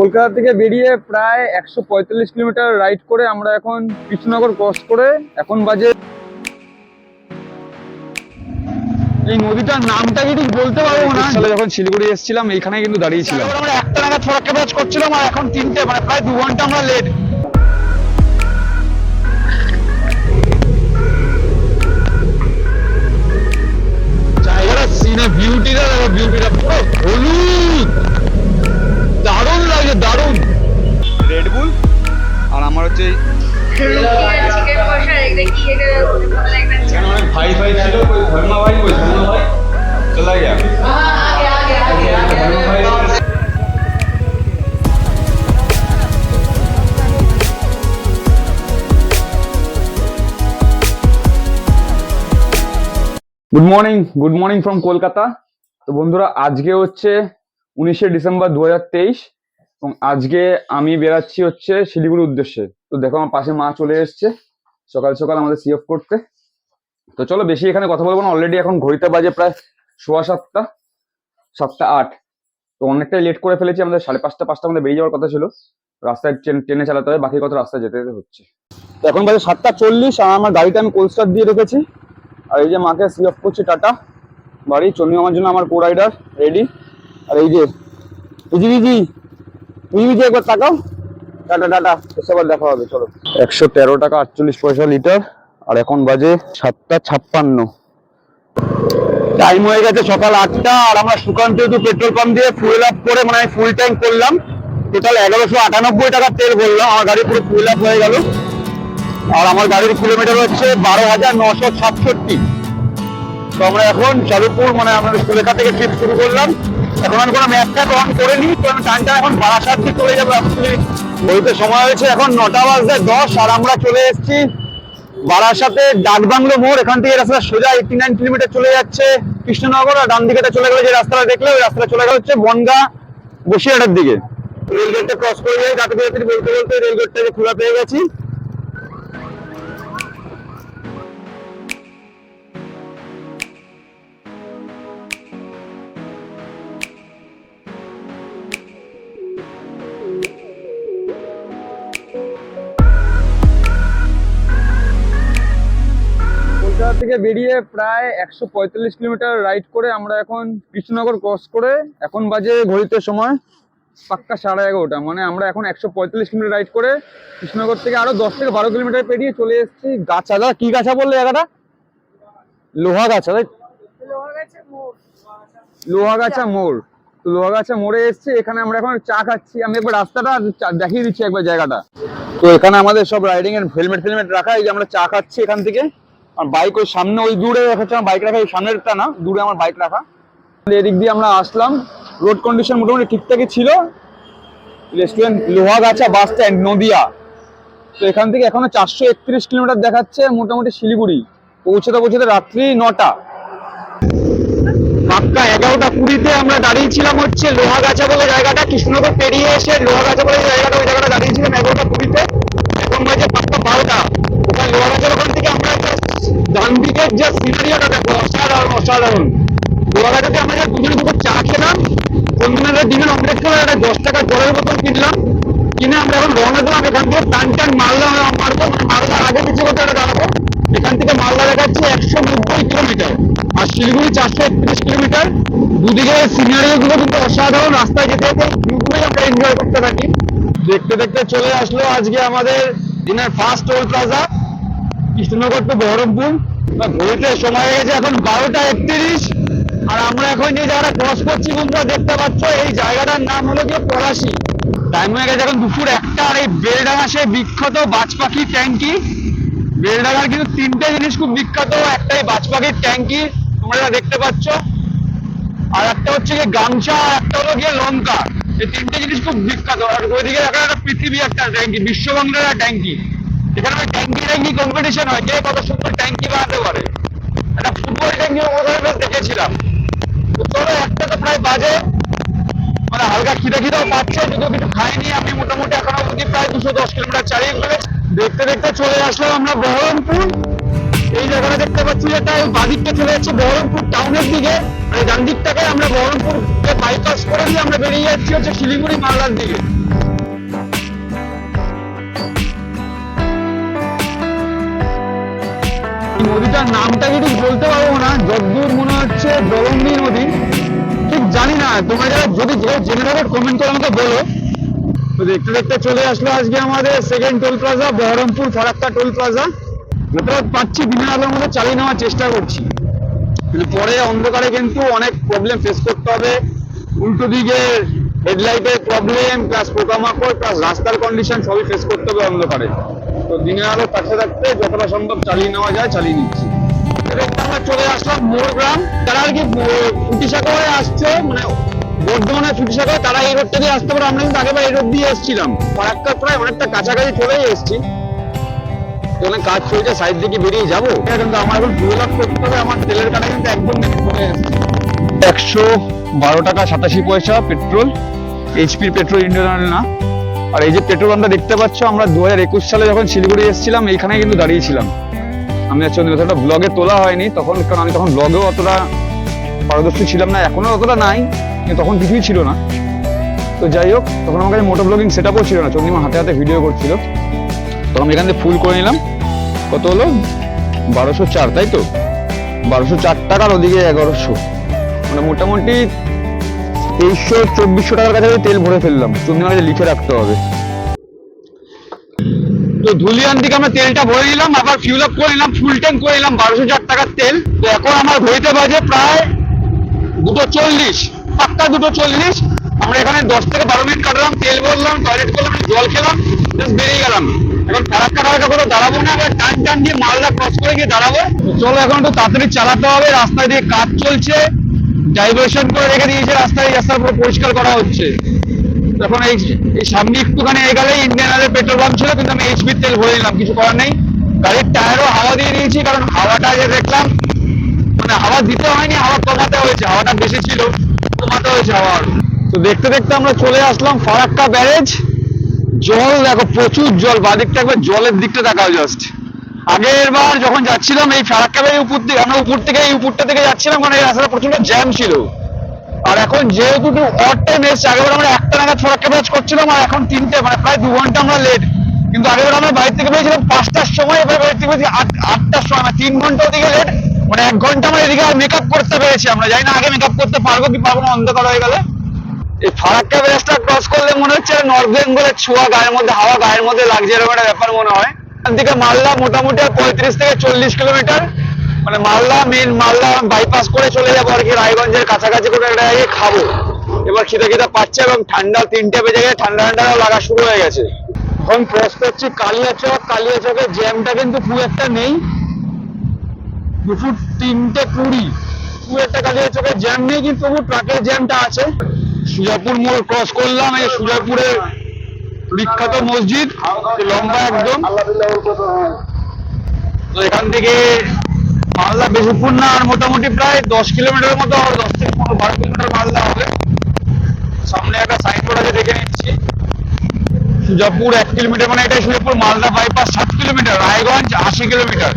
কলকাতা থেকে বেরিয়ে প্রায় একশো পঁয়তাল্লিশ কিলোমিটার রাইড করে আমরা এখন কৃষ্ণনগর ক্রস করে এখন বাজে এই নদীটার নামটা কি ঠিক বলতে পারব না? সালে যখন শিলিগুড়ি এসেছিলাম এইখানে কিন্তু দাঁড়িয়েছিলাম আমরা একটা নাগাদ ফরাক্কা ব্যাচ করছিলাম আর এখন তিনটে মানে প্রায় দু ঘণ্টা আমরা লেট জায়গাটা সিনে বিউটিটা দেখো বিউটিটা পুরো হলুদ। দারুণ। রেডবুল আর আমার হচ্ছে ভাই ভাই ছিল? ওই ধর্মা ভাই ওই ধর্মা ভাই? চলে good morning good morning from Kolkata তো বন্ধুরা আজকে হচ্ছে উনিশে ডিসেম্বর দু হাজার তেইশ। এবং আজকে আমি বেরাচ্ছি হচ্ছে শিলিগুড়ির উদ্দেশ্যে। তো দেখো আমার পাশে মা চলে এসছে সকাল সকাল আমাদের সি অফ করতে। তো চলো বেশি এখানে কথা বলব না অলরেডি এখন ঘড়িতে বাজে প্রায় সোয়া সাতটা সাতটা আট। তো অনেকটাই লেট করে ফেলেছি, আমাদের সাড়ে পাঁচটা পাঁচটা আমাদের বেরিয়ে যাওয়ার কথা ছিল। রাস্তায় ট্রেন, ট্রেনে চালাতে হবে, বাকি কথা রাস্তায় যেতে যেতে হচ্ছে। তো এখন বাজে সাতটা চল্লিশ, আর আমার গাড়িটা আমি কোল্ড স্টার্ট দিয়ে রেখেছি। আর এই যে মাকে সি অফ করছি টাটা। বাড়ি চন্ডী আমার জন্য আমার কো রাইডার রেডি আর এই যে বিজি বিজি বিজি একবার তাকাও টাটা টাটা আবার দেখা হবে চলো। একশো তেরো টাকা আটচল্লিশ পয়সা লিটার আর এখন বাজে সাতটা ছাপ্পান্ন। টাইম হয়ে গেছে সকাল আটটা আর আমরা সুকান্ত যেহেতু পেট্রোল পাম্প দিয়ে ফুয়েল আপ করে মানে ফুল ট্যাঙ্ক করলাম। টোটাল এগারোশো আটানব্বই টাকা তেল ভরলাম আমার গাড়ি পুরো ফুয়েল আপ হয়ে গেল। আর আমার গাড়ির কিলোমিটার হচ্ছে বারো হাজার নশো সাতষট্টি। তো আমরা এখন চালুপুর মানে আমরা সুলেখা থেকে ট্রিপ শুরু করলাম। এখন আমি কোনো ম্যাপ ট্যাপ অন করে নিই তো আমি টানটা এখন বারাসাত দিয়ে চলে যাব বলতে সময় হয়েছে এখন নটা বাজতে দশ, আর আমরা চলে এসেছি বারাসাতে ডাকবাংলো মোড়, এখান থেকে রাস্তা সোজা এইটি নাইন কিলোমিটার চলে যাচ্ছে কৃষ্ণনগর, আর ডান দিকে চলে গেলে যে রাস্তাটা দেখলে, ওই রাস্তাটা চলে গেল হচ্ছে বনগা বসিরহাটের দিকে। রেলগেটটা ক্রস করে যাই কাটু বলতে বলতে রেলগেটটাকে খোলা পেয়ে গেছি। থেকে বেরিয়ে প্রায় একশো পঁয়তাল্লিশ কিলোমিটার রাইড করে আমরা এখন কৃষ্ণনগর ক্রস করে এখন বাজে ঘড়িতে সময় পাক্কা সাড়ে এগারোটা। মানে আমরা এখন একশো পঁয়তাল্লিশ কিলোমিটার রাইড করে কৃষ্ণনগর থেকে আরও দশ থেকে বারো কিলোমিটার পেরিয়ে চলে এসেছি গাছা। দা কি গাছা বললে জায়গাটা লোহা গাছা, তাই? লোহাগাছা মোড়। তো লোহা লোহাগাছা মোড়ে এসেছি, এখানে আমরা এখন চা খাচ্ছি। আমি একবার রাস্তাটা দেখিয়ে দিচ্ছি একবার জায়গাটা। তো এখানে আমাদের সব রাইডিং এর হেলমেট ফেলমেট রাখা, এই যে আমরা চা খাচ্ছি এখান থেকে। আর বাইক ওই সামনে, ওই দূরে হচ্ছে আমার বাইক রাখা, এই সামনেরটা না, দূরে আমার বাইক রাখা। এদিক দিয়ে আমরা আসলাম। রোড কন্ডিশন মোটামুটি ঠিকঠাকই ছিল। Restaurant Lohagacha bus stand Nadia. তো এখান থেকে এখনও চারশো একত্রিশ কিলোমিটার দেখাচ্ছে মোটামুটি শিলিগুড়ি। পৌঁছতে পৌঁছতে রাত্রি নটা। পাক্কা এগারোটা কুড়িতে আমরা দাঁড়িয়েছিলাম হচ্ছে লোহাগাছা বলে জায়গাটা, কৃষ্ণনগর পেরিয়ে এসে লোহাগাছা বলে জায়গাটা, ওই জায়গাটা দাঁড়িয়েছিলাম এগারোটা কুড়িতে। এখন বাজে পাক্কা বারোটা। লোহাগাছার ওখান থেকে আমরা ডান দিকের যে সিনারিওটা দেখো, অসাধারণ অসাধারণ। লোহাগাছাতে আমরা যে দুজনে দুটো চা খেলাম বন্ধুরা ডিমের অমলেট করে একটা দশ টাকার জলের বোতল কিনলাম, কিনে আমরা এখন রওনা দিলাম এখান থেকে টান টান মালদা মারবো মানে মালদার আগে কিছু করতে একটা দাঁড়াবো। এখান থেকে মালদা দেখাচ্ছে একশো নব্বই কিলোমিটার আর শিলিগুড়ি চারশো একত্রিশ কিলোমিটার। দুদিকে সিনারিও গুলো কিন্তু অসাধারণ, রাস্তায় যেতে যেতে ভিউগুলোই আমরা এনজয় করতে থাকি। দেখতে দেখতে চলে আসলো আজকে আমাদের দিনের first toll plaza Krishnanagar to Baharampur. ঘড়িতে সময় হয়ে গেছে এখন বারোটা একত্রিশ। আর আমরা এখন যে জায়গাটা ক্রস করছি বন্ধুরা, দেখতে পাচ্ছ, এই জায়গাটার নাম হলো গিয়ে পলাশি। টাইম হয়ে গেছে এখন দুপুর একটা, আর এই বেলডাঙা সেই বিখ্যাত বাজ পাখি ট্যাঙ্কি। বেলডাঙার কিন্তু তিনটে জিনিস খুব বিখ্যাত, একটাই বাজ পাখির ট্যাঙ্কি, তোমরা দেখতে পাচ্ছ। আর একটা হচ্ছে গিয়ে গামছা, আর একটা হলো গিয়ে লঙ্কা। এই তিনটে জিনিস খুব বিখ্যাত। আর ওইদিকে দেখা একটা পৃথিবী একটা ট্যাঙ্কি, বিশ্ববঙ্গের একটা ট্যাঙ্কি। এখানে ট্যাঙ্কি ট্যাঙ্কি কম্পিটিশন হয় কে কত সুন্দর ট্যাঙ্কি বানাতে পারে। একটা ফুটবল ট্যাঙ্কি ওখানে দেখেছিলাম। তো একটা তো প্রায় বাজে। মানে হালকা খিদে খিদেও পাচ্ছে, যদিও কিছু খাইনি। আমি মোটামুটি এখনও অবধি প্রায় দুশো দশ কিলোমিটার চালিয়ে ফেলেছি দেখতে দেখতে চলে আসলাম আমরা বহরমপুর। এই জায়গাটা দেখতে পাচ্ছি ওই বাদিকটা চলে যাচ্ছে বহরমপুর টাউনের দিকে। এই ডান দিকটাকে আমরা বহরমপুরকে বাইপাস করে দিয়ে আমরা বেরিয়ে যাচ্ছি হচ্ছে শিলিগুড়ি মালদার দিকে। নদীটার নামটা কি ঠিক বলতে পারব না, যদ্দূর মনে হচ্ছে দলঙ্গি নদী। ঠিক জানি না, তোমরা যারা যদি জেনে থাকো কমেন্ট করে আমাকে বলো। তো দেখতে দেখতে চলে আসলো আজকে আমাদের second toll plaza Baharampur Farakka toll plaza যতটা পাচ্ছি দিনের আলোর মধ্যে চালিয়ে নেওয়ার চেষ্টা করছি। কিন্তু পরে অন্ধকারে কিন্তু অনেক প্রবলেম ফেস করতে হবে। উল্টো দিকে হেডলাইটের প্রবলেম প্লাস পোকামাকড় প্লাস রাস্তার কন্ডিশন সবই ফেস করতে হবে অন্ধকারে। তো দিনের আলো থাকতে থাকতে যতটা সম্ভব চালিয়ে নেওয়া যায়, চালিয়ে নিচ্ছি। আমরা চলে আসলাম মোরগ্রাম তারা আর কি ফুটিসাগর হয়ে আসছে মানে বর্ধমানে ফুটিসাগর তারা এই রোডটা দিয়ে আসতে পারে। আমরা কিন্তু আগেবার এই রোড দিয়ে এসেছিলাম। ফারাক্কা প্রায় অনেকটা কাছাকাছি চলেই এসেছি। ওখানে কাজ চলছে সাইড দিকে বেরিয়ে যাব? কিন্তু আমার এখন ফুল আপ করতে হবে। আমার তেলের কাটা কিন্তু একদম কমে এসেছে। একশো বারো টাকা সাতাশি পয়সা পেট্রোল। এইচপির পেট্রোল ইন্ডিয়ান না। আর এই যে পেট্রোল পাম্পটা দেখতে পাচ্ছ, আমরা দু হাজার একুশ সালে যখন শিলিগুড়ি এসেছিলাম এইখানে কিন্তু দাঁড়িয়েছিলাম। আমি আজকে ওটা ব্লগে তোলা হয়নি, তখন কারণ আমি তখন ব্লগেও অতটা পারদর্শী ছিলাম না, এখনও অতটা নাই তখন কিছুই ছিল না। তো যাই হোক, তখন আমার কাছে মোটো ব্লগিং সেট আপও ছিল না, চন্দ্রিমা হাতে হাতে ভিডিও করছিল। তখন এখান থেকে ফুল করে নিলাম। কত হলো? বারোশো চার, তাই তো? বারোশো চার টাকার ওদিকে এগারোশো। মানে মোটামুটি তেইশশো চব্বিশশো টাকার কাছে তেল ভরে ফেললাম। চন্দ্রিমা কাছে লিখে রাখতে হবে। তো ধুলিয়ান থেকে আমরা তেলটা ভরে নিলাম, আবার ফিউল আপ করে নিলাম ফুল ট্যাঙ্ক করে নিলাম, বারোশো চার টাকার তেল। তো এখন আমার ঘড়িতে বাজে প্রায় দুটো চল্লিশ, পাক্কা দুটো চল্লিশ। আমরা এখানে দশ থেকে বারো মিনিট কাটলাম, তেল ভরলাম টয়লেট করলাম, জল খেলাম জাস্ট বেরিয়ে গেলাম। এখন ফারাক্কা ফারাক্কা করে দাঁড়াবো না, এবার টান টান দিয়ে মালদা ক্রস করে গিয়ে দাঁড়াবো। চলো এখন একটু তাড়াতাড়ি চালাতে হবে, রাস্তায় দিয়ে কাজ চলছে। ডাইভার্সন করে রেখে দিয়েছে, রাস্তায় রাস্তার পুরো পরিষ্কার করা হচ্ছে। তখন এই এই সামনে একটুখানি এগালে ইন্ডিয়ান অয়েলের পেট্রোল পাম্প ছিল, কিন্তু আমি এইচপির তেল ভরে নিলাম, কিছু করার নেই। গাড়ির টায়ারও হাওয়া দিয়ে দিয়েছি, কারণ হাওয়াটা যে দেখলাম মানে হাওয়া দিতে হয়নি, হাওয়া কমাতে হয়েছে, হাওয়াটা বেশি ছিল, কমাতে হয়েছে হাওয়া তো দেখতে দেখতে আমরা চলে আসলাম ফারাক্কা ব্যারেজ। জল, দেখো প্রচুর জল, বাদিকটা একবার জলের দিকটা দেখাও জাস্ট আগের বার যখন যাচ্ছিলাম এই ফারাক্কা ব্যারেজ উপর থেকে আমরা উপর থেকে, এই উপরটা থেকে যাচ্ছিলাম এই রাস্তাটা প্রচণ্ড জ্যাম ছিল। আর এখন যেহেতু একটু অড টাইম এসছে আগেবার আমরা একটা নাগাদ ফারাক্কা ব্যারেজ করছিলাম, আর এখন তিনটে মানে প্রায় দু ঘণ্টা আমরা লেট কিন্তু আগেবার আমরা বাড়ি থেকে পেয়েছিলাম পাঁচটার সময়, এবার বাড়ি থেকে আট, আটটার সময় মানে তিন ঘণ্টা ওদিকে লেট মানে এক ঘণ্টা আমরা এদিকে আর মেকআপ করতে পেরেছি আমরা। জানি না আগে মেকআপ করতে পারব কি পারব না, অন্ধকার হয়ে গেলে। এই ফারাক্কা ব্যারেজটা ক্রস করলে মনে হচ্ছে নর্থ বেঙ্গলের ছোঁয়া গায়ের মধ্যে, হাওয়া গায়ের মধ্যে লাগছে, এরকম একটা ব্যাপার মনে হয়। এখান থেকে মালদা মোটামুটি আর পঁয়ত্রিশ থেকে চল্লিশ কিলোমিটার। মানে মালদা মেন মালদা বাইপাস করে চলে যাব আর কি রায়গঞ্জের কাছাকাছি করে একটা জায়গায় খাব। এবার খিদে খিদে পাচ্ছে এবং ঠান্ডা তিনটে বেজে গেছে, ঠান্ডা ঠান্ডাও লাগা শুরু হয়ে গেছে। এখন ক্রস করছি, কালিয়াচক কালিয়াচকের জ্যামটা কিন্তু খুব একটা নেই। দুপুর তিনটে কুড়ি। খুব একটা কালিয়াচকের জ্যাম নেই, কিন্তু তবু ট্রাকের জ্যামটা আছে। সুজাপুর মোড় ক্রস করলাম, এই সুজাপুরের বিখ্যাত মসজিদ লম্বা একদম। তো এখান থেকে মালদা বেশিক্ষণ না, আর মোটামুটি প্রায় দশ কিলোমিটার মতো হবে, দশ থেকে পনেরো, বারো কিলোমিটার মালদা হবে। সামনে একটা সাইনবোর্ড আছে, দেখে নিচ্ছি। সুজাপুর এক কিলোমিটার মানে এটা সুজাপুর, মালদা বাইপাস সাত কিলোমিটার, রায়গঞ্জ আশি কিলোমিটার।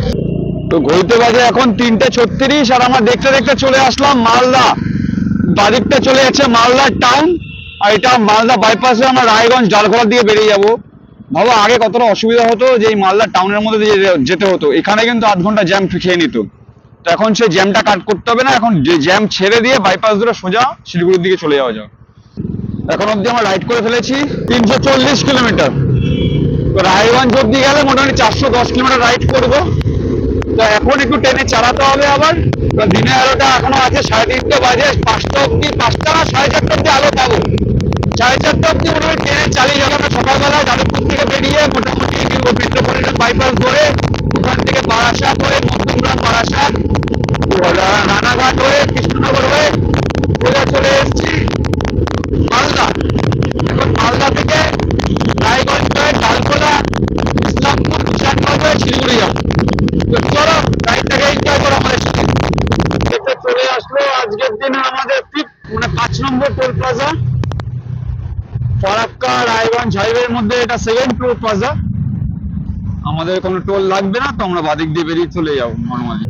তো ঘড়িতে বাজে এখন তিনটে ছত্রিশ, আর আমরা দেখতে দেখতে চলে আসলাম মালদা। বাদিকটা চলে যাচ্ছে মালদা টাউন আর এটা মালদা বাইপাসে আমরা রায়গঞ্জ ডালখোলা দিয়ে বেরিয়ে যাব। ভাবো আগে কতটা অসুবিধা হতো যে এই মালদা টাউনের মধ্যে দিয়ে যেতে হতো। এখানে কিন্তু আধ ঘণ্টা জ্যাম খেয়ে নিত। তো এখন সেই জ্যামটা কাট করতে হবে না, এখন যে জ্যাম ছেড়ে দিয়ে বাইপাস ধরে সোজা শিলিগুড়ির দিকে চলে যাওয়া যাক। এখন অবধি আমরা রাইড করে ফেলেছি তিনশো চল্লিশ কিলোমিটার তো রায়গঞ্জ অব্দি গেলে মোটামুটি চারশো দশ কিলোমিটার রাইড করব। তো এখন একটু ট্রেনে চালাতে হবে আবার। দিনে আলোটা এখনও আছে, সাড়ে তিনটে বাজে, পাঁচটা অব্দি পাঁচটা সাড়ে চারটা অব্দি আলো পাবো। সাড়ে চারটা অব্দি মোটামুটি ট্রেনে চালিয়ে যাবে। আমরা সকালবেলা যাদবপুর থেকে বেরিয়ে মোটামুটি মেট্রোপলিটন বাইপাস ধরে ওখান থেকে বারাসাত হয়ে মধ্যমগ্রাম বারাসাত রানাঘাট হয়ে কৃষ্ণনগর হয়ে সোজা চলে এসেছি মালদা। এখন মালদা থেকে রায়গঞ্জ হয়ে ডালখোলা, ইসলামপুর বিশাখাপত্তনম হয়ে শিলিগুড়ি যাব। তো চলো গাড়িটাকে এনজয় করো আমাদের সাথে। চলে আসলো আজকের দিনে আমাদের ঠিক মানে পাঁচ number toll plaza Farakka Raiganj হাইওয়ের মধ্যে এটা সেকেন্ড টোল প্লাজা আমাদের কোনো টোল লাগবে না, তো আমরা বাদিক দিয়ে বেরিয়ে চলে যাব নর্মালি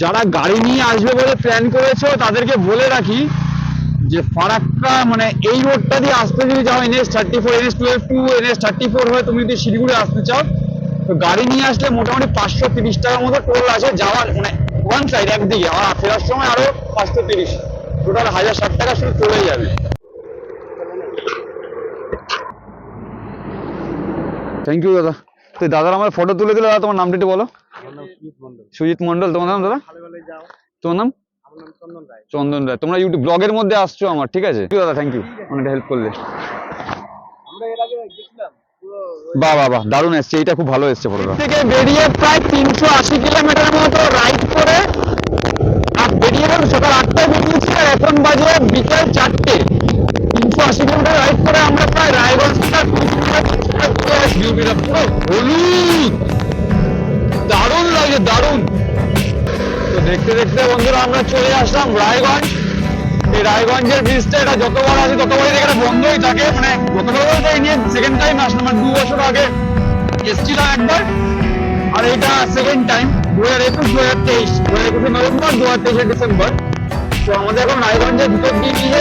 যারা গাড়ি নিয়ে আসবে বলে প্ল্যান করেছ, তাদেরকে বলে রাখি যে ফারাক্কা মানে এই রোডটা দিয়ে আসতে যদি যাও NS thirty four NS twelve to NS thirty four হয়ে তুমি যদি শিলিগুড়ি আসতে চাও, তো গাড়ি নিয়ে আসলে মোটামুটি পাঁচশো তিরিশ টাকার মতো টোল আছে যাওয়ার মানে ওয়ান সাইড একদিকে, আর ফেরার সময় আরও পাঁচশো তিরিশ। টোটাল হাজার ষাট টাকা শুধু চলে যাবে। থ্যাংক ইউ দাদা। তো দাদার আমার ফটো তুলে দিলে দাদা তোমার নামটা একটু বলো। সুজিত মন্ডল তোমার নাম দাদা? তোমার নাম? চন্দন রায়। তোমরা ইউটিউব ব্লগের মধ্যে আসছো আমার ঠিক আছে? দাদা থ্যাংক ইউ অনেকটা হেল্প করলে। বাহ বাহ বাহ দারুণ এসছে। এইটা খুব ভালো এসছে ফটোটা থেকে বেরিয়ে প্রায় তিনশো আশি কিলোমিটার মতো রাইড করে আর বেরিয়ে সকাল আটটায় বেরিয়েছি, আর এখন বাজে বিকেল চারটে। তিনশো আশি কিলোমিটার রাইড করে আমরা প্রায় রায়গঞ্জ দারুণ লাগে, দারুণ। তো দেখতে দেখতে বন্ধুরা আমরা চলে আসলাম রায়গঞ্জ। এই রায়গঞ্জের ব্রিজটা এটা যতবার আসে ততবারই এটা বন্ধই থাকে। মানে গতবার বলতে নিয়ে সেকেন্ড টাইম আসলাম মানে দু বছর আগে এসছিলাম একবার। আর এটা সেকেন্ড টাইম দু হাজার একুশ দু হাজার তেইশ দু দু হাজার তেইশে ডিসেম্বর। তো আমাদের এখন রায়গঞ্জের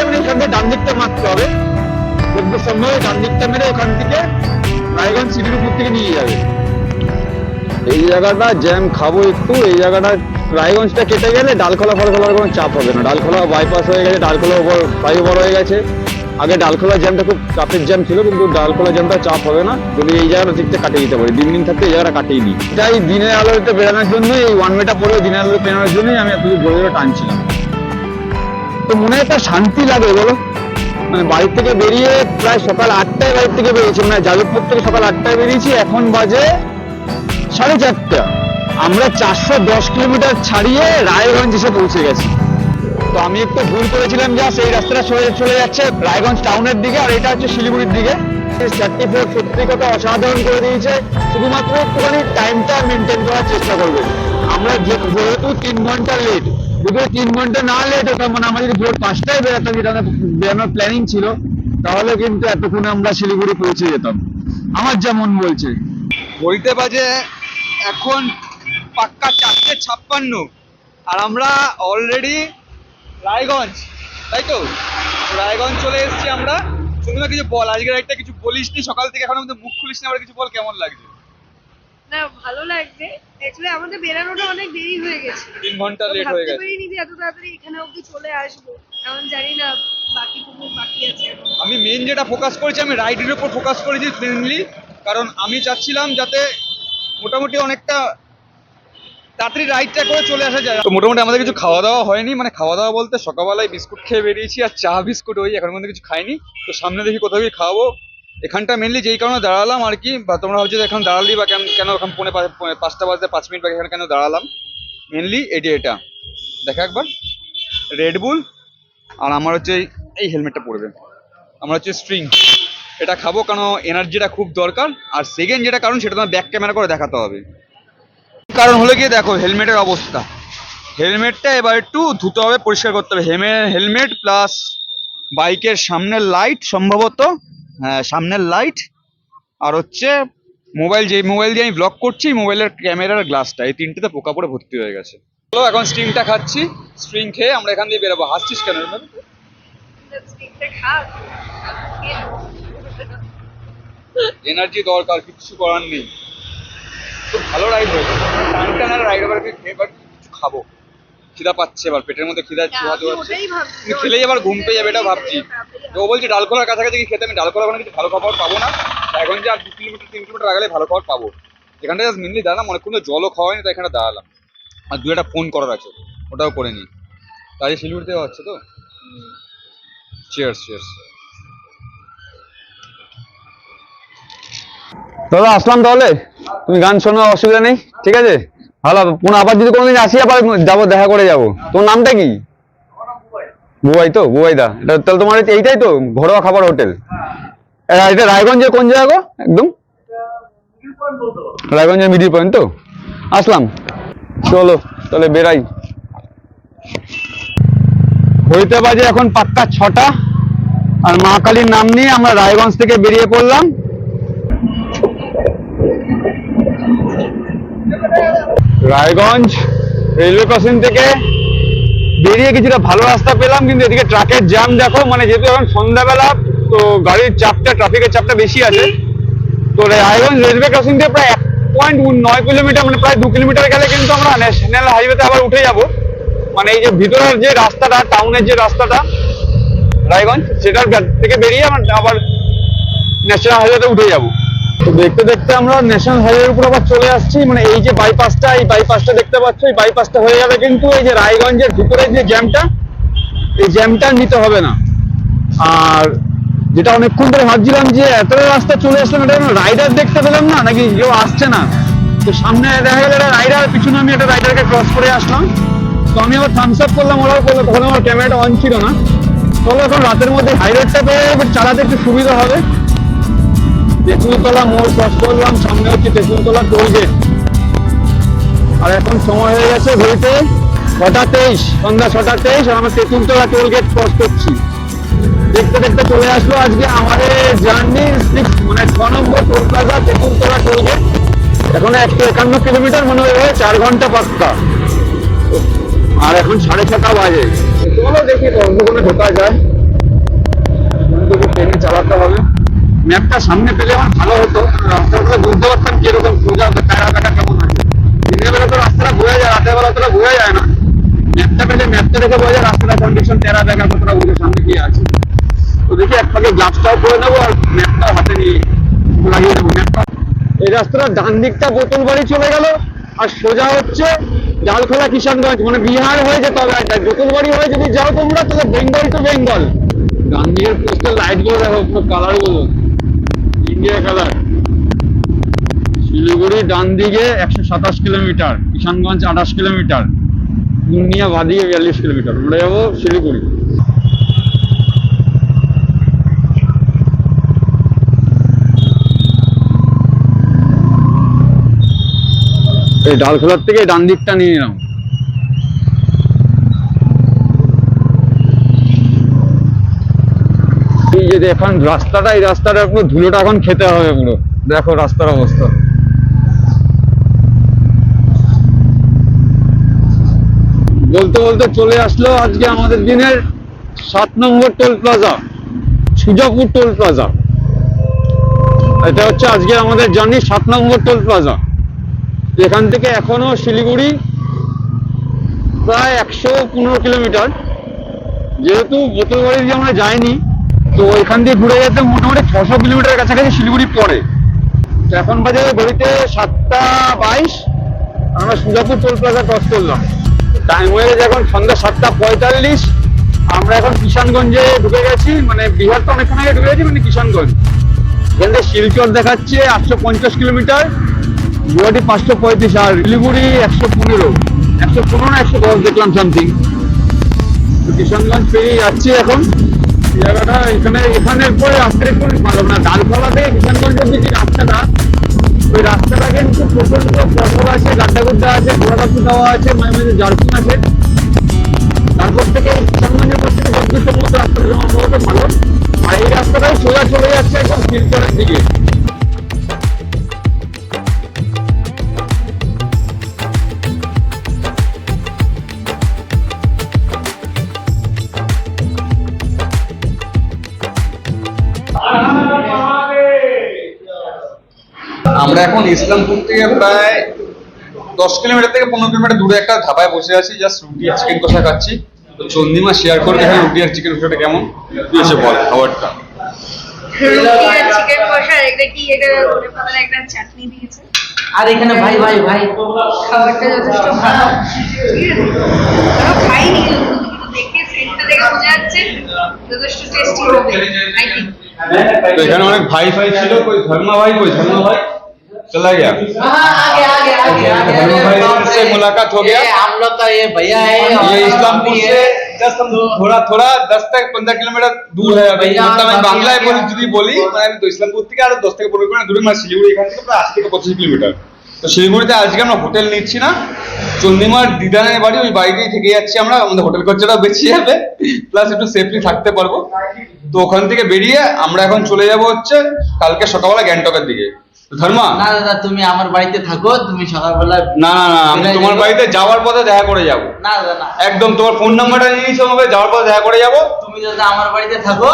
মানে এখান থেকে মারতে হবে। মেরে থেকে রায়গঞ্জ থেকে নিয়ে যাবে। এই জায়গাটা জ্যাম খাব একটু, এই জায়গাটা রায়গঞ্জটা কেটে গেলে ডালখোলা ফলখোলার কোনো চাপ হবে না। ডালখোলা বাইপাস হয়ে গেছে ডালখোলা ওপর ফ্লাইওভার হয়ে গেছে। আগে ডালখোলা জ্যামটা খুব চাপের জ্যাম ছিল, কিন্তু ডালখোলা জ্যামটা চাপ হবে না। যদি এই জায়গাটা ঠিকঠাক কাটিয়ে দিতে পারি। দিন দিন থাকতে এই জায়গাটা কাটিয়ে দিই। তাই দিনের আলোতে বেরোনোর জন্য এই ওয়ান ওয়েটা পরে দিনের আলোতে বেরোনোর জন্যই আমি এত জোরে টানছিলাম। তো মনে একটা শান্তি লাগে, বলো? মানে বাড়ি থেকে বেরিয়ে প্রায় সকাল আটটায় বাড়ি থেকে বেরিয়েছি। মানে যাদবপুর থেকে সকাল আটটায় বেরিয়েছি, এখন বাজে সাড়ে চারটা। আমরা চারশো দশ কিলোমিটার ছাড়িয়ে রায়গঞ্জ এসে পৌঁছে গেছি। তো আমি একটু ভুল করেছিলাম যা, সেই রাস্তাটা চলে চলে যাচ্ছে রায়গঞ্জ টাউনের দিকে, আর এটা হচ্ছে শিলিগুড়ির দিকে। চারটি ফোর সত্যি কথা অসাধারণ করে দিয়েছে। শুধুমাত্র একটুখানি টাইমটা মেনটেন করার চেষ্টা করবে। আমরা যেহেতু তিন ঘণ্টা লেট যদি তিন ঘণ্টা না লেট হতাম মানে যদি ভোর পাঁচটায় বেরোতাম, যেটা আমাদের বেরোনোর প্ল্যানিং ছিল, তাহলে কিন্তু এতক্ষণে আমরা শিলিগুড়ি পৌঁছে যেতাম। আমার যেমন মন বলছে। ঘড়িতে বাজে এখন পাক্কা চারটে ছাপ্পান্ন। আর আমরা অলরেডি রায়গঞ্জ। তাই তো? রায়গঞ্জ চলে এসেছি আমরা। শুনলাম কিছু বল। আজকের একটা কিছু বলিস নি সকাল থেকে এখন আমাদের মুখ খুলিস না আবার কিছু বল কেমন লাগছে? না ভালো লাগছে। অ্যাকচুয়ালি আমাদের বেরানোটা অনেক দেরি হয়ে গেছে। তিন ঘণ্টা লেট হয়ে ভাবতে গেছে। পারিনি যে এত তাড়াতাড়ি এখানে অবধি চলে আসব। এখন জানি না বাকি বাকিটুকু বাকি আছে। আমি মেন যেটা ফোকাস করেছি আমি রাইডের উপর ফোকাস করেছি মেনলি কারণ আমি চাচ্ছিলাম যাতে মোটামুটি অনেকটা তাড়াতাড়ি রাইডটা করে চলে আসা যায় তো মোটামুটি আমাদের কিছু খাওয়া দাওয়া হয়নি মানে খাওয়া দাওয়া বলতে সকালবেলায় বিস্কুট খেয়ে বেরিয়েছি আর চা, বিস্কুট ওই এখন মধ্যে কিছু খাইনি। তো সামনে দেখি কোথাও গিয়ে খাওয়াবো। এখানটা মেনলি যেই কারণে দাঁড়ালাম আর কি, বা তোমরা ভাবছ এখন দাঁড়ালি বা কেন কেন এখন পৌনে পাঁচটা বাজতে, পাঁচ মিনিট বাকি এখানে কেন দাঁড়ালাম? মেনলি এটি এটা। দেখা একবার। রেডবুল আর আমার হচ্ছে এই- হেলমেটটা পড়বে আমার হচ্ছে স্ট্রিং এটা খাব কারণ এনার্জিটা খুব দরকার। আর সেকেন্ড যেটা কারণ, সেটা তোমার ব্যাক ক্যামেরা করে দেখাতে হবে। কারণ হলো গিয়ে দেখো, হেলমেটের অবস্থা। হেলমেটটা এবার একটু ধুতে হবে পরিষ্কার করতে হবে। হেমে, হেলমেট প্লাস বাইকের সামনের লাইট সম্ভবত হ্যাঁ সামনের লাইট আর হচ্ছে মোবাইল যে মোবাইল দিয়ে আমি ব্লগ করছি মোবাইলের ক্যামেরার গ্লাসটা এই তিনটেতে পোকা পড়ে ভর্তি হয়ে গেছে। চলো এখন স্ট্রিংটা খাচ্ছি স্ট্রিং খেয়ে আমরা এখান দিয়ে বেরোবো। হাসছিস কেন এনার্জি দরকার, কিছু করার নেই। খুব ভালো রাইড হয়েছে। টান টানার রাইড এবার খেয়ে এবার কিছু খাব। খিদা পাচ্ছে এবার পেটের মধ্যে খিদা ভাবছি। কিন্তু খেলেই আবার ঘুম পেয়ে যাবে এটা ভাবছি। তো ও বলছে ডালখোলার কাছাকাছি গিয়ে খেতে আমি ডালখোলা ওখানে কিছু ভালো খাবার পাবো না। এখন যে আর দু কিলোমিটার তিন কিলোমিটার আগালে ভালো খাবার পাবো। এখানটা জাস্ট মেনলি দাঁড়ালাম অনেকক্ষণ তো জলও খাওয়া হয়নি তাই এখানে দাঁড়ালাম। আর দু একটা ফোন করার আছে ওটাও করে নিই। তাই শিলিগুড়িতে হচ্ছে তো? চিয়ার্স চিয়ার্স দাদা আসলাম তাহলে? তুমি গান শোনো অসুবিধা নেই, ঠিক আছে? ভালো, পুনঃ আবার যদি কোনোদিন আসি, আবার যাব, দেখা করে যাব। তোর নামটা কি? বুবাই তো বুবাই দা তাহলে তোমার এইটাই তো, ঘরোয়া খাবার হোটেল। এটা রায়গঞ্জের কোন জায়গা গো? একদম? রায়গঞ্জের মিডিল পয়েন্ট তো? আসলাম। চলো, তাহলে বেরাই। হইতে বাজে এখন পাক্কা ছটা। আর মা কালীর নাম নিয়ে আমরা রায়গঞ্জ থেকে বেরিয়ে পড়লাম। রায়গঞ্জ রেলওয়ে ক্রসিং থেকে বেরিয়ে কিছুটা ভালো রাস্তা পেলাম, কিন্তু এদিকে ট্রাকের জ্যাম দেখো মানে যেহেতু এখন সন্ধ্যাবেলা, তো গাড়ির চাপটা ট্রাফিকের চাপটা বেশি আছে। তো রায়গঞ্জ রেলওয়ে ক্রসিং থেকে প্রায় এক পয়েন্ট নয় কিলোমিটার মানে প্রায় দু কিলোমিটার গেলে কিন্তু আমরা ন্যাশনাল হাইওয়েতে আবার উঠে যাব। মানে এই যে ভিতরের যে রাস্তাটা টাউনের যে রাস্তাটা, রায়গঞ্জ, সেটার থেকে বেরিয়ে আমরা আবার ন্যাশনাল হাইওয়েতে উঠে যাব। তো দেখতে দেখতে আমরা ন্যাশনাল হাইওয়ের উপর আবার চলে আসছি। মানে এই যে বাইপাসটা এই বাইপাসটা দেখতে পাচ্ছ, এই বাইপাসটা হয়ে যাবে কিন্তু এই যে রায়গঞ্জের ভিতরে যে জ্যামটা এই জ্যামটা নিতে হবে না। আর যেটা অনেকক্ষণ ধরে ভাবছিলাম যে এত রাস্তা চলে আসলাম এটা রাইডার দেখতে পেলাম না, নাকি কেউ আসছে না? তো সামনে দেখা গেল একটা রাইডার পিছনে আমি একটা রাইডারকে ক্রস করে আসলাম। তো আমি আবার থামস আপ করলাম, ওরাও করল, তখন আমার ক্যামেরাটা অন ছিল না। চলো এখন রাতের মধ্যে হাইরোডটা পেয়ে চালাতে একটু সুবিধা হবে। তেঁতুলতলা মোড় ক্রস করলাম, সামনে হচ্ছে তেঁতুলতলা টোল গেট আর এখন সময় হয়ে গেছে ঘড়িতে ছটা তেইশ, সন্ধ্যা ছটা তেইশ, আর আমরা তেঁতুলতলা টোল গেট ক্রস করছি। দেখতে দেখতে চলে আসলো আজকে আমাদের জার্নি সিক্স মানে ছ নম্বর toll plaza Tentultala toll gate এখন একশো একান্ন কিলোমিটার মনে হয়, চার ঘণ্টা পাক্কা। আর এখন সাড়ে ছটা বাজে। চলো দেখি অন্য কোনো ঢোকা যায়। ট্রেনে চালাতে হবে। ম্যাপটা সামনে পেলে আমার ভালো হতো। রাস্তাটা বুঝতে পারতাম কীরকম সোজা টাকা কেমন আছে দিনের বেলা তো রাস্তাটা বোঝা যায়, রাতের বেলা তোরা বোঝা যায় না। ম্যাপটা পেলে, ম্যাপটা দেখে বোঝা যায় রাস্তাটা কন্ডিশন তেরা দেখা কতটা বুঝে সামনে কি আছে। তো দেখি এক ফাঁকে গ্লাভসটাও করে নেব আর ম্যাপটাও হাতে নিয়ে লাগিয়ে নেব। ম্যাপটা এই রাস্তাটা ডান দিকটা বোতল বাড়ি চলে গেল, আর সোজা হচ্ছে জালখোলা কিষানগঞ্জ। মানে বিহার হয়ে যেতে হবে। আর বোতল বাড়ি হয়ে যদি যাও তোমরা, তাহলে বেঙ্গল টু বেঙ্গল। দিকের পোস্টের লাইটগুলো দেখো, পুরো কালারগুলো। ইন্ডিয়া কালার শিলিগুড়ি ডান দিকে একশো সাতাশ কিলোমিটার, কিষানগঞ্জ আঠাশ কিলোমিটার পূর্ণিয়া বাদিকে বিয়াল্লিশ কিলোমিটার। আমরা যাব শিলিগুড়ি। এই ডালখোলার থেকে ডান দিকটা নিয়ে নিলাম যে এখন রাস্তাটা, এই রাস্তাটা পুরো ধুলোটা এখন খেতে হবে পুরো। দেখো রাস্তার অবস্থা। বলতে বলতে চলে আসলো আজকে আমাদের দিনের সাত number toll plaza, Sujapur toll plaza. এটা হচ্ছে আজকে আমাদের জার্নি সাত নম্বর টোল প্লাজা। এখান থেকে এখনও শিলিগুড়ি প্রায় একশো পনেরো কিলোমিটার। যেহেতু বোতলবাড়ি দিয়ে আমরা যাইনি তো এখান দিয়ে ঘুরে যেতে মোটামুটি ছশো কিলোমিটার কাছাকাছি শিলিগুড়ি পড়ে। তো এখন বাজে ঘড়িতে সাতটা বাইশ, আমরা সুজাপুর টোল প্লাজা ক্রস করলাম। টাইম হয়ে গেছে এখন সন্ধ্যা সাতটা পঁয়তাল্লিশ, আমরা এখন কিষানগঞ্জে ঢুকে গেছি মানে বিহার তো অনেকক্ষণ আগে ঢুকে গেছি মানে কিষানগঞ্জ। এখান থেকে শিলচর দেখাচ্ছে আটশো পঞ্চাশ কিলোমিটার, গুয়াহাটি পাঁচশো পঁয়ত্রিশ, আর শিলিগুড়ি একশো পনেরো। একশো পনেরো একশো দশ দেখলাম সামথিং তো কিষানগঞ্জ পেরিয়ে যাচ্ছি এখন। জায়গাটা এখানে এখানের পরে রাস্তায় একটু ভালো না। ডালপালা থেকে কিষানগঞ্জের যে রাস্তাটা ওই রাস্তাটা কিন্তু প্রচণ্ড ফসল আছে গাড্ডা গুড্ডা আছে ঘোড়াঘাটু দেওয়া আছে, মাঝে মাঝে জার্কিং আছে। তারপর থেকে কিষানগঞ্জের পর থেকে যতদূর সম্ভবত রাস্তাটা সম্ভবত ভালো। আর এই রাস্তাটাও সোজা চলে যাচ্ছে একদম শিলচরের দিকে। আমরা এখন ইসলামপুর থেকে প্রায় দশ কিলোমিটার থেকে পনেরো কিলোমিটার দূরে একটা ধাবায় বসে আছি জাস্ট রুটি আর চিকেন কষা খাচ্ছি। তো চন্দিমা শেয়ার করবে এখানে রুটি আর চিকেন কষাটা কেমন। তুই এসে বল খাবারটা। চিকেন কষা এটা কি এটা একটা চাটনি দিয়েছে? আর এখানে ভাই ভাই ভাই খাবারটা যথেষ্ট ভালো। ঠিক আছে আমরা খাইনি দেখে সেন্টটা দেখে বোঝা যাচ্ছে যথেষ্ট টেস্টি হবে আই থিঙ্ক তো এখানে অনেক ভাই ফাই ছিল কই ধর্মা ভাই কই ধর্মা ভাই? चला गया हाँ आगे आगे आगे आगे हेलो भाई, अरे, से मुलाकात हो गया? ये हम लोग का ये भैया है और ये हम इस्लामपुर भी से है। जस्ट हम थोड़ा थोड़ा दस तक पंद्रह किलोमीटर दूर है अभी भैया, मतलब আমি बाकी বাংলায় आगे বলি आप- যদি বলি মানে আমি তো ইসলামপুর থেকে আরো দশ থেকে পনেরো কিলোমিটার দূরে মানে শিলিগুড়ি এখান থেকে প্রায় আশি থেকে পঁচিশ কিলোমিটার তো শিলিগুড়িতে আজকে আমরা হোটেল নিচ্ছি না চন্দিমার দিদানের বাড়ি ওই বাড়িতেই থেকে যাচ্ছি আমরা আমাদের হোটেল খরচাটাও বেঁচে যাবে প্লাস একটু সেফলি থাকতে পারবো তো ওখান থেকে বেরিয়ে আমরা এখন চলে যাব হচ্ছে কালকে সকালবেলা গ্যাংটকের দিকে তো ধর্মা? না দাদা তুমি আমার বাড়িতে থাকো তুমি সকালবেলা না না না আমি তোমার বাড়িতে যাওয়ার পথে দেখা করে যাব। না দাদা না। একদম তোমার ফোন নাম্বারটা নিয়ে নিচ্ছি আমাকে যাওয়ার পথে দেখা করে যাব। তুমি দাদা আমার বাড়িতে থাকো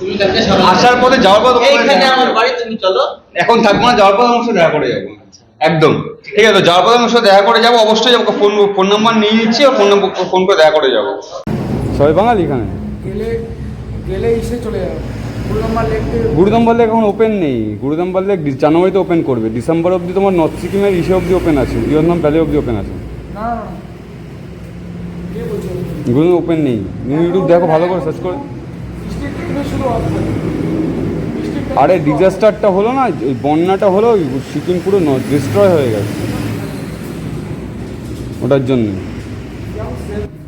তুমি কালকে আসার পথে যাওয়ার পথে এইখানে আমার বাড়ি তুমি চলো। এখন থাকব না যাওয়ার পথে আমার সাথে দেখা করে যাব। একদম। ঠিক আছে যাওয়ার পরে আমার সাথে দেখা করে যাব অবশ্যই আমাকে ফোন ফোন নাম্বার নিয়ে নিচ্ছি আর ফোন নম্বর ফোন করে দেখা করে যাব। সবাই বাঙালি এখানে? গেলে গেলে এসে চলে যাবে। গুরুদম্বার লেক এখন ওপেন নেই। গুরুদম্বার লেক জানুয়ারিতে ওপেন করবে। ডিসেম্বর অবধি তোমার নর্থ সিকিমের ইসে অবধি ওপেন আছে। বিয়ন্দম ভ্যালি অবধি ওপেন আছে। গুরুদম ওপেন নেই। তুমি ইউটিউব দেখো ভালো করে সার্চ করে। আরে ডিজাস্টারটা হলো না ওই বন্যাটা হলো সিকিম পুরো ডিস্ট্রয় হয়ে গেছে। ওটার জন্য।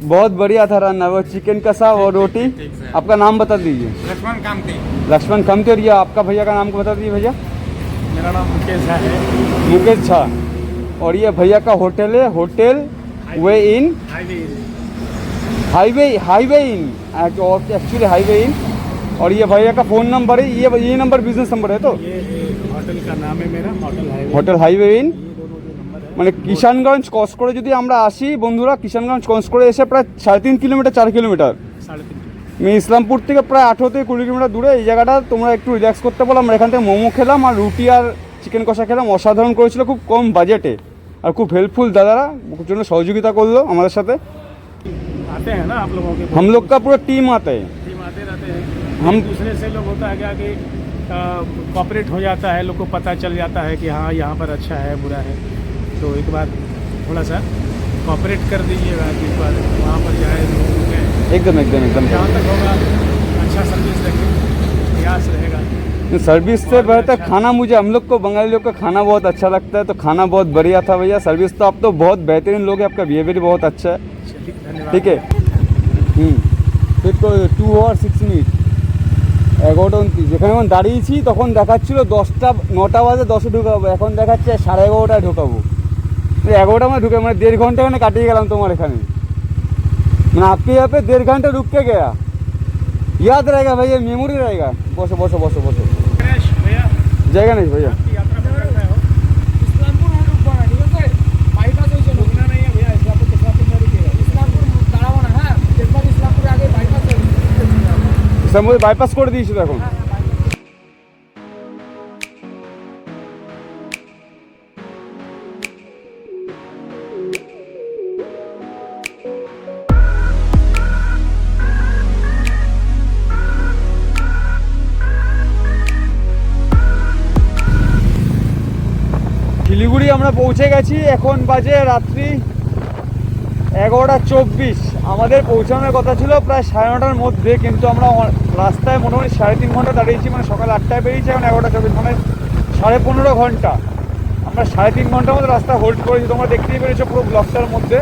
बहुत बढ़िया था रन वो चिकन कसा और रोटी। आपका नाम बता दीजिए। लक्ष्मण कामते। लक्ष्मण कामते और ये आपका भैया का नाम को बता दीजिए भैया। मेरा नाम मुकेश झा है। मुकेश झा। और ये भैया का होटल है hotel way inn. Highway highway inn. Actually highway inn. और ये भैया का फ़ोन नंबर है ये ये नंबर बिज़नेस नंबर है तो। होटल का नाम है मेरा होटल हाईवे इन। মানে কিষানগঞ্জ ক্রস করে যদি আমরা আসি বন্ধুরা কিষানগঞ্জ ক্রস করে এসে প্রায় সাড়ে তিন কিলোমিটার চার কিলোমিটার साढ़े तीन আমি ইসলামপুর থেকে প্রায় আঠেরো থেকে কুড়ি কিলোমিটার দূরে এই জায়গাটা তোমরা একটু রিল্যাক্স করতে পারো আমরা এখান থেকে মোমো খেলাম আর রুটি আর চিকেন কষা খেলাম অসাধারণ করেছিল খুব কম বাজেটে আর খুব হেল্পফুল দাদারা ওর জন্য সহযোগিতা করলো আমাদের সাথে आते हैं ना आप लोगों के हम लोग का पूरा टीम आता है टीम आते रहते हैं हम- हम दूसरे से लोग होता है क्या कि कॉपरेट हो जाता है लोग को पता चल जाता है कि हाँ यहाँ पर अच्छा है बुरा है तो एक बार थोड़ा सा कॉपरेट कर दीजिएगा कि एक बार वहाँ पर जाए लोग रुकें। एकदम एकदम एकदम जहाँ तक होगा अच्छा सर्विस देंगे प्रयास रहेगा सर्विस से बेहतर खाना मुझे हम लोग को बंगाली लोग का खाना बहुत अच्छा लगता है तो खाना बहुत बढ़िया था भैया सर्विस तो आप तो बहुत बेहतरीन लोग हैं आपका बिहेवियर बहुत अच्छा है चलिए धन्यवाद ঠিক আছে হুম ঠিক টু আওয়ার সিক্স মিনিট এগারোটা উনত্রিশ যেখানে এখন দাঁড়িয়েছি তখন দেখাচ্ছিল দশটা নটা বাজে দশে ঢুকাবো এখন দেখাচ্ছে সাড়ে এগারোটায় ঢুকাবো এই এগারোটা মানে ঢুকে মানে দেড় ঘন্টা এখানে কাটিয়ে গেলাম তোমার এখানে মানে আপকে यहाँ पे डेढ़ घंटा रुक के गया याद रहेगा भैया मेमोरी रहेगा बसो बसो बसो बसो गणेश भैया জায়গা নেই भैया आपकी यात्रा पर रखा हो ইসলামপুর রোড উঠবো না ঠিক আছে বাইপাস হয়েছে रुकना नहीं है আমরা পৌঁছে গেছি, এখন বাজে রাত্রি এগারোটা চব্বিশ। আমাদের পৌঁছানোর কথা ছিল প্রায় সাড়ে নটার মধ্যে, কিন্তু আমরা রাস্তায় মোটামুটি সাড়ে তিন ঘণ্টা দাঁড়িয়েছি মানে সকাল আটটায় বেরিয়েছি, এখন এগারোটা চব্বিশ মানে সাড়ে পনেরো ঘণ্টা। আমরা সাড়ে তিন ঘণ্টার মধ্যে রাস্তা হোল্ড করেছি, তোমরা দেখতেই পেরেছ পুরো ব্লকটার মধ্যে।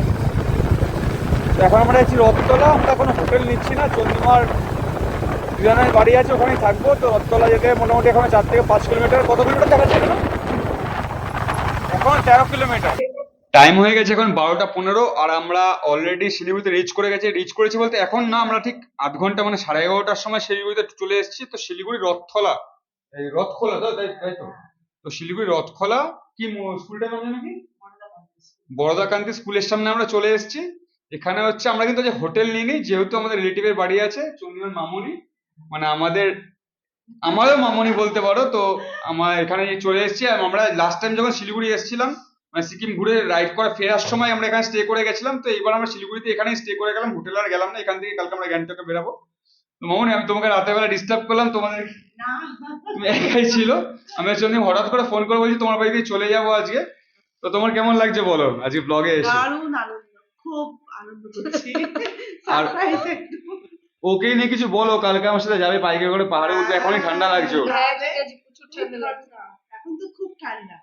এখন আমরা যাচ্ছি রথতলা, আমরা কোনো হোটেল নিচ্ছি না, চন্দ্রমার দুজনের বাড়ি আছে, ওখানেই থাকব। তো রথতলা যেতে মোটামুটি এখানে চার থেকে পাঁচ কিলোমিটার, কত কিলোমিটার দেখাচ্ছে না এখন তেরো কিলোমিটার। টাইম হয়ে গেছে এখন বারোটা পনেরো আর আমরা অলরেডি শিলিগুড়িতে রিচ করে গেছি। রিচ করেছি বলতে এখন না আমরা ঠিক আধ ঘণ্টা মানে সাড়ে এগারোটার সময় শিলিগুড়িতে চলে এসেছি। তো শিলিগুড়ি রথখোলা। এই রথখোলা তো তাই তো? তো শিলিগুড়ি রথখোলা কি স্কুলটা নাম জানো কি? বরদাকান্তি স্কুলের সামনে আমরা চলে এসেছি। এখানে হচ্ছে আমরা কিন্তু যে হোটেল নিইনি যেহেতু আমাদের রিলেটিভের বাড়ি আছে চন্দ্রীর মামুনি। মানে আমাদের আমারও মামনি বলতে পারো তো আমার এখানে চলে এসেছি আর আমরা লাস্ট টাইম যখন শিলিগুড়ি এসেছিলাম মানে সিকিম ঘুরে রাইড করে ফেরার সময় আমরা এখানে স্টে করে গেছিলাম তো এবার আমরা শিলিগুড়িতে এখানেই স্টে করে গেলাম হোটেল আর গেলাম না এখান থেকে কালকে আমরা গ্যাংটকে বেরাবো। তো মামনি আমি তোমাকে রাতের বেলা ডিস্টার্ব করলাম তোমাদের তুমি একাই ছিল। আমি এমনি হঠাৎ করে ফোন করে বলছি তোমার বাড়িতে চলে যাব আজকে। তো তোমার কেমন লাগছে বলো আজকে ব্লগে এসে? দারুণ আনন্দ খুব আনন্দ করছি। আর- ওকেই নিয়ে কিছু বলো কালকে আমার সাথে যাবে বাইকে করে পাহাড়ে উঠতে এখনই ঠান্ডা লাগছে ওর। হ্যাঁ আছে প্রচুর ঠান্ডা লাগছে। এখন তো খুব ঠান্ডা।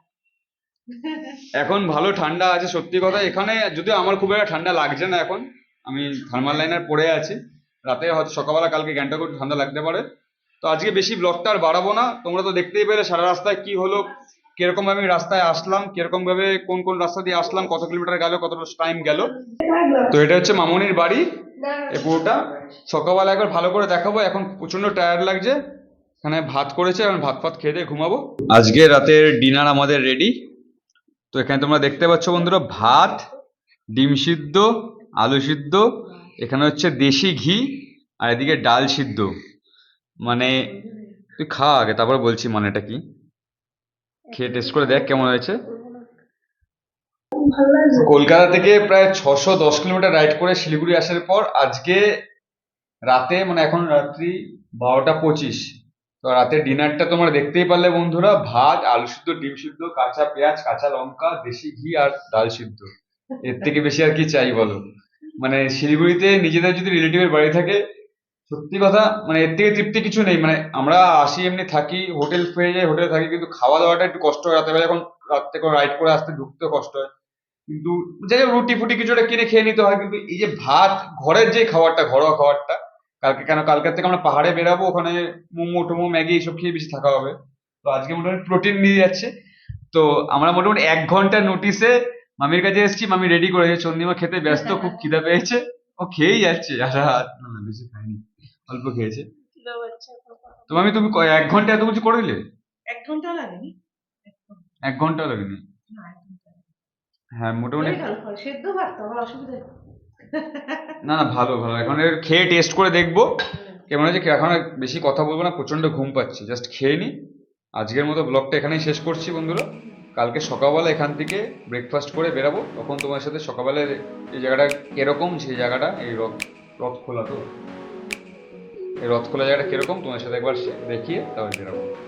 এখন ভালো ঠান্ডা আছে সত্যি কথা এখানে যদিও আমার খুব একটা ঠান্ডা লাগছে না এখন আমি থার্মাল লাইনার পরে আছি। রাতে হয়তো সকালবেলা কালকে ঘণ্টা করে ঠান্ডা লাগতে পারে। তো আজকে বেশি ব্লগটা আর বাড়াবো না তোমরা তো দেখতেই পেলে সারা রাস্তায় কি হলো। কীরকম ভাবে আমি রাস্তায় আসলাম, কীরকম ভাবে কোন কোন রাস্তা দিয়ে আসলাম, কত কিলোমিটার গেল, কতটা টাইম গেল। তো এটা হচ্ছে মামনির বাড়ি, এই পুরোটা। সকালবেলা একবার ভালো করে দেখাবো, এখন প্রচণ্ড টায়ার্ড লাগছে। এখানে ভাত করেছে, এখন ভাত ফাত খেয়ে দিয়ে ঘুমাবো। আজকে রাতের ডিনার আমাদের রেডি তো এখানে তোমরা দেখতে পাচ্ছ বন্ধুরা, ভাত, ডিম সিদ্ধ, আলু সিদ্ধ, এখানে হচ্ছে দেশি ঘি, আর এদিকে ডাল সিদ্ধ। মানে তুই খা আগে, তারপর বলছি মানেটা কি। খেয়ে টেস্ট করে দেখ কেমন হয়েছে। কলকাতা থেকে প্রায় ছশো দশ কিলোমিটার রাইড করে শিলিগুড়ি আসার পর আজকে রাতে মানে এখন রাত্রি বারোটা পঁচিশ তো রাতে ডিনারটা তোমরা দেখতেই পারলে বন্ধুরা ভাত আলু সিদ্ধ ডিম সিদ্ধ কাঁচা পেঁয়াজ কাঁচা লঙ্কা দেশি ঘি আর ডাল সিদ্ধ। এর থেকে বেশি আর কি চাই বলো? মানে শিলিগুড়িতে নিজেদের যদি রিলেটিভের বাড়ি থাকে সত্যি কথা মানে এর থেকে তৃপ্তি কিছু নেই। মানে আমরা আসি, এমনি থাকি, হোটেল পেয়ে যাই, হোটেলে থাকি, কিন্তু খাওয়া দাওয়াটা একটু কষ্ট হয়। রাতে বেলা যখন রাত্রে করে রাইড করে আসতে ঢুকতেও কষ্ট হয়। কিন্তু যাই হোক, রুটি ফুটি কিছু একটা কিনে খেয়ে নিতে হয়, কিন্তু এই যে ভাত, ঘরের যে খাবারটা, ঘরোয়া খাবারটা, কালকে কেন, কালকের থেকে আমরা পাহাড়ে বেরাবো ওখানে মোমো টোমো, ম্যাগি এইসব খেয়ে বেশি থাকা হবে। তো আজকে মোটামুটি প্রোটিন নিয়ে যাচ্ছে। তো আমরা মোটামুটি এক ঘণ্টার নোটিসে মামির কাছে এসেছি, মামি রেডি করেছে। চন্দিমা খেতে ব্যস্ত, খুব খিদা পেয়েছে। ও খেয়েই যাচ্ছে আর বেশি খাইনি। অল্প খেয়েছে। তো আমি তুমি এক ঘণ্টা এত কিছু করে দিলে? এক ঘণ্টা লাগেনি? এক ঘণ্টা। লাগেনি। হ্যাঁ মোটামুটি। সেদ্ধ ভাত তো আমার অসুবিধা না না ভালো ভালো। এখন খেয়ে টেস্ট করে দেখব। কেমন হয়েছে? এখন বেশি কথা বলব না প্রচণ্ড ঘুম পাচ্ছি। জাস্ট খেয়ে নি। আজকের মতো ব্লগটা এখানেই শেষ করছি বন্ধুরা। কালকে সকালবেলা এখান থেকে ব্রেকফাস্ট করে বেরাবো। তখন তোমার সাথে সকালবেলা এই জায়গাটা কীরকম সেই জায়গাটা এই রথ রথ খোলা তো। এই রথ খোলা জায়গাটা কীরকম? তোমার সাথে একবার দেখিয়ে তাহলে বেরাবো।